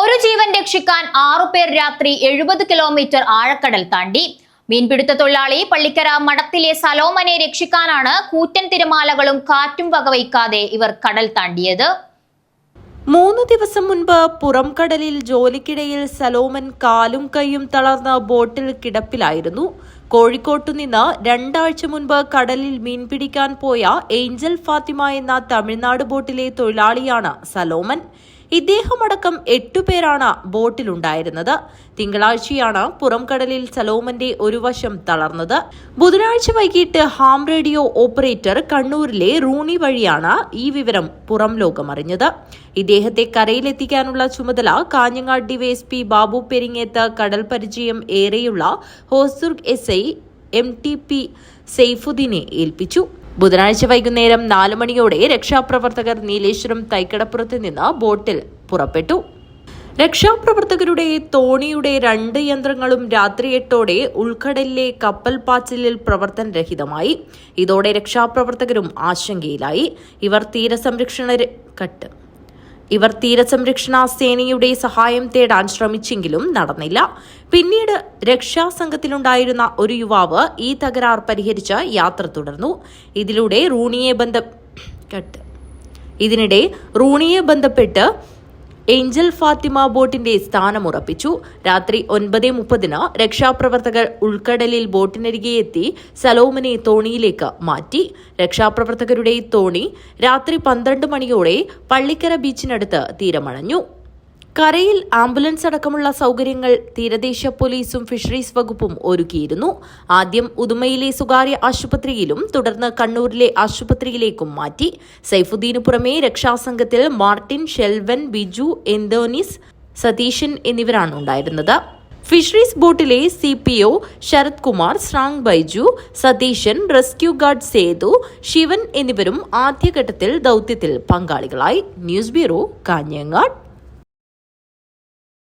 ഒരു ജീവൻ രക്ഷിക്കാൻ ആറുപേർ രാത്രി എഴുപത് കിലോമീറ്റർ ആഴക്കടൽ താണ്ടി. മീൻപിടുത്ത തൊഴിലാളി പള്ളിക്കര മഠത്തിലെ സലോമനെ രക്ഷിക്കാനാണ് കൂറ്റൻ തിരമാലകളും കാറ്റും വകവയ്ക്കാതെ ഇവർ കടൽ താണ്ടിയത്. മൂന്ന് ദിവസം മുൻപ് പുറംകടലിൽ ജോലിക്കിടയിൽ സലോമൻ കാലും കൈയും തളർന്ന ബോട്ടിൽ കിടപ്പിലായിരുന്നു. കോഴിക്കോട്ടു നിന്ന് രണ്ടാഴ്ച മുൻപ് കടലിൽ മീൻ പിടിക്കാൻ പോയ ഏഞ്ചൽ ഫാത്തിമ എന്ന തമിഴ്നാട് ബോട്ടിലെ തൊഴിലാളിയാണ് സലോമൻ. ഇദ്ദേഹമടക്കം എട്ടുപേരാണ് ബോട്ടിലുണ്ടായിരുന്നത്. തിങ്കളാഴ്ചയാണ് പുറംകടലിൽ സലോമന്റെ ഒരു വശം തളർന്നത്. ബുധനാഴ്ച വൈകിട്ട് ഹാം റേഡിയോ ഓപ്പറേറ്റർ കണ്ണൂരിലെ റൂണി വഴിയാണ് ഈ വിവരം പുറം ലോകമറിഞ്ഞത്. ഇദ്ദേഹത്തെ കരയിലെത്തിക്കാനുള്ള ചുമതല കാഞ്ഞങ്ങാട് ഡിവൈഎസ്പി ബാബു പെരിങ്ങേത്ത് കടൽ പരിചയം ഏറെയുള്ള Hosdurg S I M T P സെയ്ഫുദ്ദീനെ ഏൽപ്പിച്ചു. ബുധനാഴ്ച വൈകുന്നേരം നാല് മണിയോടെ രക്ഷാപ്രവർത്തകർ നീലേശ്വരം തൈക്കടപ്പുറത്ത് നിന്ന് ബോട്ടിൽ പുറപ്പെട്ടു. രക്ഷാപ്രവർത്തകരുടെ തോണിയുടെ രണ്ട് യന്ത്രങ്ങളും രാത്രി എട്ടോടെ ഉൾക്കടലിലെ കപ്പൽ പാച്ചിലിൽ പ്രവർത്തനരഹിതമായി. ഇതോടെ രക്ഷാപ്രവർത്തകരും ആശങ്കയിലായി. ഇവർ തീരസംരക്ഷണ കട്ട് ഇവർ തീരസംരക്ഷണ സേനയുടെ സഹായം തേടാൻ ശ്രമിച്ചെങ്കിലും നടന്നില്ല. പിന്നീട് രക്ഷാസംഘത്തിലുണ്ടായിരുന്ന ഒരു യുവാവ് ഈ തകരാർ പരിഹരിച്ച് യാത്ര തുടർന്നു. ഇതിലൂടെ റൂണിയെ ബന്ധ ഇതിനിടെ റൂണിയെ ബന്ധപ്പെട്ട് ഏഞ്ചൽ ഫാത്തിമ ബോട്ടിന്റെ സ്ഥാനം ഉറപ്പിച്ചു. രാത്രി ഒൻപത് മുപ്പതിന് രക്ഷാപ്രവർത്തകർ ഉൾക്കടലിൽ ബോട്ടിനരികെ എത്തി സലോമിനെ തോണിയിലേക്ക് മാറ്റി. രക്ഷാപ്രവർത്തകരുടെ തോണി രാത്രി പന്ത്രണ്ട് മണിയോടെ പള്ളിക്കര ബീച്ചിനടുത്ത് തീരമണഞ്ഞു. കരയിൽ ആംബുലൻസ് അടക്കമുള്ള സൗകര്യങ്ങൾ തീരദേശ പോലീസും ഫിഷറീസ് വകുപ്പും ഒരുക്കിയിരുന്നു. ആദ്യം ഉദുമയിലെ സ്വകാര്യ ആശുപത്രിയിലും തുടർന്ന് കണ്ണൂരിലെ ആശുപത്രിയിലേക്കും മാറ്റി. സൈഫുദ്ദീനു പുറമെ രക്ഷാസംഘത്തിൽ മാർട്ടിൻ ഷെൽവൻ ബിജു എന്തോനിസ് സതീശൻ എന്നിവരാണ് ഉണ്ടായിരുന്നത്. Fisheries ബോട്ടിലെ C P O Sarath Kumar ശ്രാങ് Baiju Satheesan rescue guard Sethu Sivan എന്നിവരും ആദ്യഘട്ടത്തിൽ ദൌത്യത്തിൽ പങ്കാളികളായി. News bureau Kanhangad.